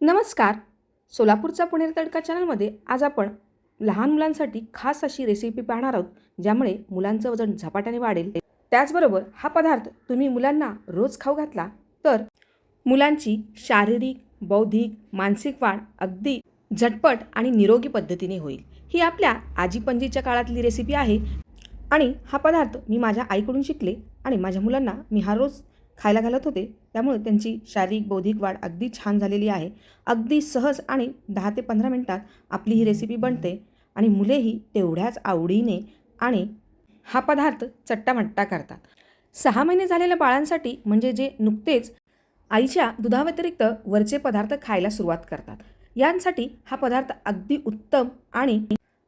नमस्कार. सोलापूरचा पुणेर तडका चॅनलमध्ये आज आपण लहान मुलांसाठी खास अशी रेसिपी पाहणार आहोत ज्यामुळे मुलांचं वजन झपाट्याने वाढेल. त्याचबरोबर हा पदार्थ तुम्ही मुलांना रोज खाऊ घातला तर मुलांची शारीरिक बौद्धिक मानसिक वाढ अगदी झटपट आणि निरोगी पद्धतीने होईल. ही आपल्या आजीपंजीच्या काळातली रेसिपी आहे. आणि हा पदार्थ मी माझ्या आईकडून शिकले आणि माझ्या मुलांना मी हा रोज खायला घालत होते. त्यामुळे त्यांची शारीरिक बौद्धिक वाढ अगदी छान झालेली आहे. अगदी सहज आणि दहा ते पंधरा मिनटात आपली ही रेसिपी बनते आणि मुलेही तेवढ्याच आवडीने आणि हा पदार्थ चट्टामट्टा करतात. सहा महिने झालेल्या बाळांसाठी म्हणजे जे नुकतेच आईच्या दुधाव्यतिरिक्त वरचे पदार्थ खायला सुरुवात करतात. यांसाठी हा पदार्थ अगदी उत्तम आणि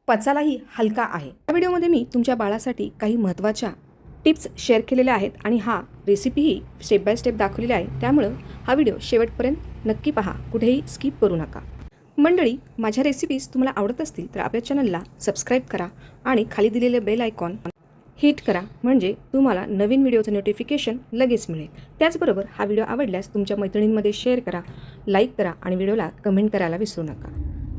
पचालाही हलका आहे. या व्हिडिओमध्ये मी तुमच्या बाळासाठी काही महत्त्वाच्या टिप्स शेअर केलेल्या आहेत आणि हा रेसिपीही स्टेप बाय स्टेप दाखवलेला आहे. त्यामुळं हा व्हिडिओ शेवटपर्यंत नक्की पहा. कुठेही स्किप करू नका. मंडळी माझ्या रेसिपीज तुम्हाला आवडत असतील तर आपल्या चॅनलला सबस्क्राईब करा आणि खाली दिलेले बेल आयकॉन हिट करा. म्हणजे तुम्हाला नवीन व्हिडिओचं नोटिफिकेशन लगेच मिळेल. त्याचबरोबर हा व्हिडिओ आवडल्यास तुमच्या मैत्रिणींमध्ये शेअर करा लाईक करा आणि व्हिडिओला कमेंट करायला विसरू नका.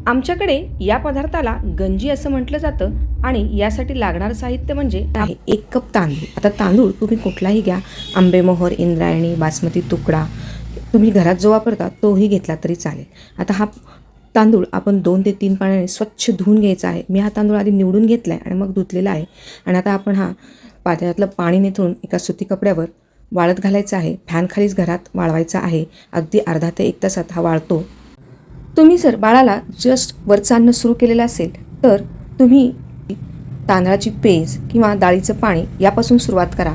आमच्याकडे या पदार्थाला गंजी असं म्हटलं जातं. आणि यासाठी लागणारं साहित्य म्हणजे आहे एक कप तांदूळ. आता तांदूळ तुम्ही कुठलाही घ्या. आंबेमोहर इंद्रायणी बासमती तुकडा. तुम्ही घरात जो वापरता तोही घेतला तरी चालेल. आता हा तांदूळ आपण दोन ते तीन पाण्याने स्वच्छ धुवून घ्यायचा आहे. मी हा तांदूळ आधी निवडून घेतला आहे आणि मग धुतलेला आहे. आणि आता आपण हा पात्यातलं पाणी निथळून एका सुती कपड्यावर वाळत घालायचा आहे. फॅनखालीच घरात वाळवायचा आहे. अगदी अर्धा ते एक तासात हा वाळतो. तुम्ही जर बाळाला जस्ट वरचं अन्न सुरू केलेलं असेल तर तुम्ही तांदळाची पेज किंवा डाळीचं पाणी यापासून सुरुवात करा.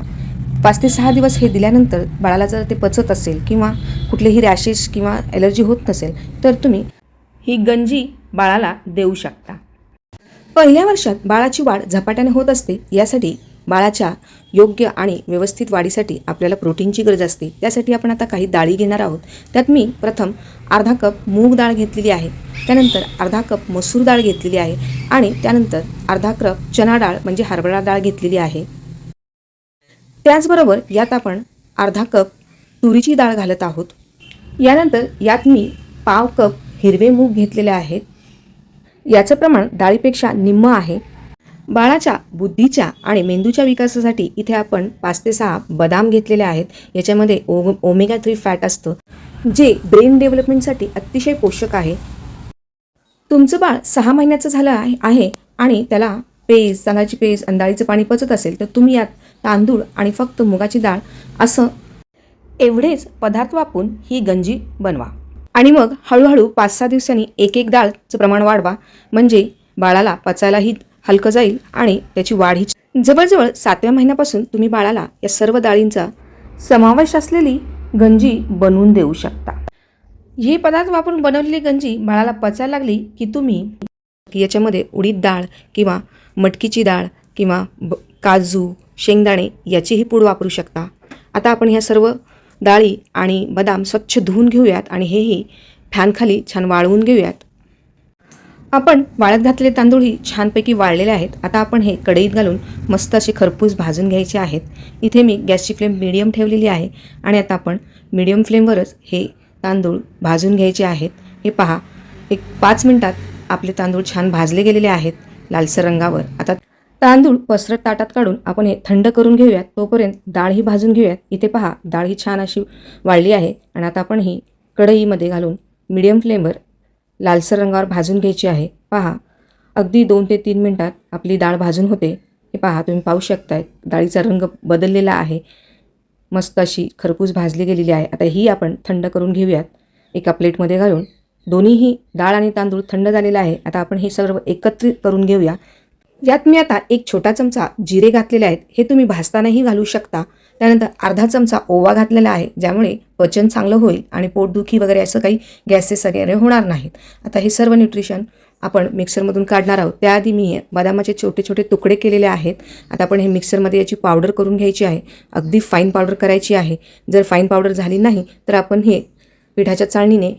पाच ते सहा दिवस हे दिल्यानंतर बाळाला जर ते पचत असेल किंवा कुठलेही रॅशेस किंवा ॲलर्जी होत नसेल तर तुम्ही ही गंजी बाळाला देऊ शकता. पहिल्या वर्षात बाळाची वाढ झपाट्याने होत असते यासाठी बाळाच्या योग्य आणि व्यवस्थित वाढीसाठी आपल्याला प्रोटीनची गरज असते. त्यासाठी आपण आता काही डाळी घेणार आहोत. त्यात मी प्रथम अर्धा कप मूग डाळ घेतलेली आहे. त्यानंतर अर्धा कप मसूर डाळ घेतलेली आहे आणि त्यानंतर अर्धा कप चना डाळ म्हणजे हरभरा डाळ घेतलेली आहे. त्याचबरोबर यात आपण अर्धा कप तुरीची डाळ घालत आहोत. यानंतर यात मी पाव कप हिरवे मूग घेतलेले आहेत. याचं प्रमाण डाळीपेक्षा निम्म आहे. बाळाच्या बुद्धीच्या आणि मेंदूच्या विकासासाठी इथे आपण पाच ते सहा बदाम घेतलेले आहेत. याच्यामध्ये ओ ओमेगा थ्री फॅट असतं जे ब्रेन डेव्हलपमेंटसाठी अतिशय पोषक आहे. तुमचं बाळ सहा महिन्याचं झालं आहे आहे आणि त्याला पेज तांदळाची पेज आणि डाळीचं पाणी पचत असेल तर तुम्ही यात तांदूळ आणि फक्त मुगाची डाळ असं एवढेच पदार्थ वापरून ही गंजी बनवा. आणि मग हळूहळू पाच सहा दिवसांनी एक एक डाळचं प्रमाण वाढवा. म्हणजे बाळाला पचायलाही हलकं जाईल आणि त्याची वाढ ही जवळजवळ सातव्या महिन्यापासून तुम्ही बाळाला या सर्व डाळींचा समावेश असलेली गंजी बनवून देऊ शकता. हे पदार्थ वापरून बनवलेली गंजी बाळाला पचायला लागली की तुम्ही याच्यामध्ये उडीद डाळ किंवा मटकीची डाळ किंवा ब काजू शेंगदाणे याचीही पूड वापरू शकता. आता आपण ह्या सर्व डाळी आणि बदाम स्वच्छ धुवून घेऊयात आणि हेही फॅनखाली छान वाळवून घेऊयात. आपण वाळत घातलेले तांदूळही छानपैकी वाळलेले आहेत. आता आपण हे कढईत घालून मस्त असे खरपूस भाजून घ्यायचे आहेत. इथे मी गॅसची फ्लेम मिडियम ठेवलेली आहे आणि आता आपण मिडियम फ्लेमवरच हे तांदूळ भाजून घ्यायचे आहेत. हे पहा एक पाच मिनटात आपले तांदूळ छान भाजले गेलेले आहेत लालसर रंगावर. आता तांदूळ पसरत ताटात काढून आपण हे थंड करून घेऊयात. तोपर्यंत डाळ ही भाजून घेऊयात. इथे पहा डाळ ही छान अशी वाळली आहे. आणि आता आपण ही कढईमध्ये घालून मिडियम फ्लेमवर लालसर रंगावर भाजून घ्यायची आहे. पहा अगदी दोन ते तीन मिनटात आपली डाळ भाजून होते. हे पहा तुम्ही पाहू शकताय डाळीचा रंग बदललेला आहे. मस्त अशी खरपूस भाजली गेलेली आहे. आता ही आपण थंड करून घेऊयात. एका प्लेटमध्ये घालून. दोन्हीही डाळ आणि तांदूळ थंड झालेला आहे. आता आपण हे सर्व एकत्रित करून घेऊया. यात मी आता एक छोटा चमचा जिरे घातलेले आहेत. हे तुम्ही भाजतानाही घालू शकता. त्यानंतर अर्धा चमचा ओवा घातलेला आहे ज्यामुळे पचन चांगलं होईल आणि पोटदुखी वगैरे असं काही गॅसेस वगैरे होणार नाहीत. आता हे सर्व न्यूट्रिशन आपण मिक्सरमधून काढणार आहोत. त्याआधी मी बदामाचे छोटे छोटे तुकडे केलेले आहेत. आता आपण हे मिक्सरमध्ये याची पावडर करून घ्यायची आहे. अगदी फाईन पावडर करायची आहे. जर फाईन पावडर झाली नाही तर आपण हे पिठाच्या चाळणीने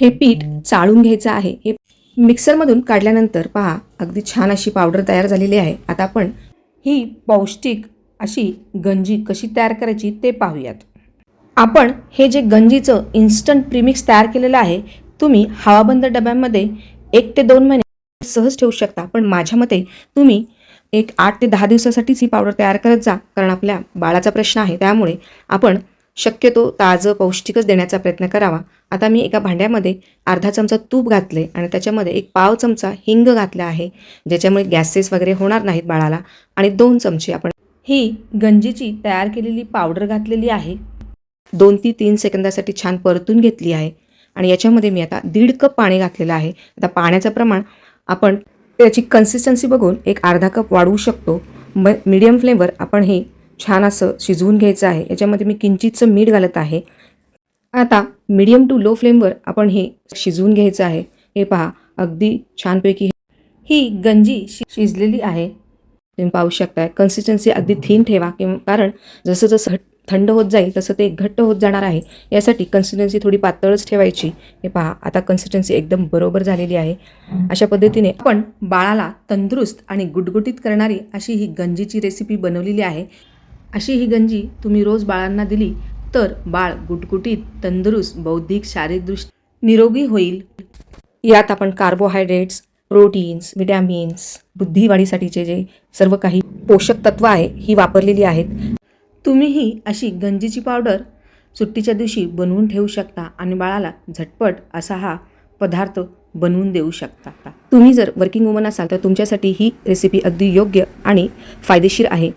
हे पीठ चाळून घ्यायचं आहे. हे मिक्सरमधून काढल्यानंतर पहा अगदी छान अशी पावडर तयार झालेली आहे. आता आपण ही पौष्टिक अशी गंजी कशी तयार करायची ते पाहूयात. आपण हे जे गंजीचं इन्स्टंट प्रीमिक्स तयार केलेलं आहे तुम्ही हवाबंद डब्यांमध्ये एक ते दोन महिने सहज ठेवू शकता. पण माझ्या मते तुम्ही एक आठ ते दहा दिवसासाठीच ही पावडर तयार करत जा कारण आपल्या बाळाचा प्रश्न आहे. त्यामुळे आपण शक्यतो ताजं पौष्टिकच देण्याचा प्रयत्न करावा. आता मी एका भांड्यामध्ये अर्धा चमचा तूप घातले आणि त्याच्यामध्ये एक पाव चमचा हिंग घातला आहे ज्याच्यामुळे गॅसेस वगैरे होणार नाहीत बाळाला आणि दोन चमचे आपण ही गंजीची तयार केलेली पावडर घातलेली आहे. दोन ते तीन सेकंदासाठी छान परतून घेतली आहे आणि याच्यामध्ये मी आता दीड कप पाणी घातलेलं आहे. आता पाण्याचं प्रमाण आपण त्याची कन्सिस्टन्सी बघून एक अर्धा कप वाढवू शकतो. म मीडियम फ्लेमवर आपण हे छान असं शिजवून घ्यायचं आहे. याच्यामध्ये मी किंचितचं मीठ घालत आहे. आता मीडियम टू लो फ्लेमवर आपण हे शिजवून घ्यायचं आहे. हे पहा अगदी छानपैकी ही गंजी शिजलेली आहे. तुम्ही पाहू शकताय कन्सिस्टन्सी अगदी थीन ठेवा. किंवा कारण जसं जसं थंड होत जाईल तसं ते घट्ट होत जाणार आहे. यासाठी कन्सिस्टन्सी थोडी पातळच ठेवायची. हे पहा आता कन्सिस्टन्सी एकदम बरोबर झालेली आहे. अशा पद्धतीने आपण बाळाला तंदुरुस्त आणि गुटगुटीत करणारी अशी ही गंजीची रेसिपी बनवलेली आहे. अशी ही गंजी तुम्ही रोज बाळांना दिली तर बाळ गुटगुटीत तंदुरुस्त बौद्धिक शारीरिकदृष्ट्या निरोगी होईल. यात आपण कार्बोहायड्रेट्स प्रोटीन्स विटॅमिन्स बुद्धिवाढीसाठीचे जे सर्व काही पोषक तत्व आहे ही वापरलेली आहेत. तुम्हीही अशी गंजीची पावडर सुट्टीच्या दिवशी बनवून ठेवू शकता आणि बाळाला झटपट असा हा पदार्थ बनवून देऊ शकता. तुम्ही जर वर्किंग वुमन असाल तर तुमच्यासाठी ही रेसिपी अगदी योग्य आणि फायदेशीर आहे.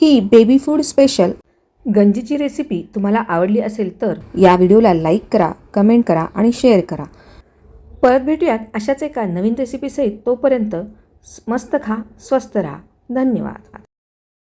ही बेबी फूड स्पेशल गंजीची रेसिपी तुम्हाला आवडली असेल तर या व्हिडिओला लाईक करा कमेंट करा आणि शेअर करा. परत भेटूयात अशाच एका नवीन रेसिपीसहित तोपर्यंत मस्त खा स्वस्त राहा. धन्यवाद.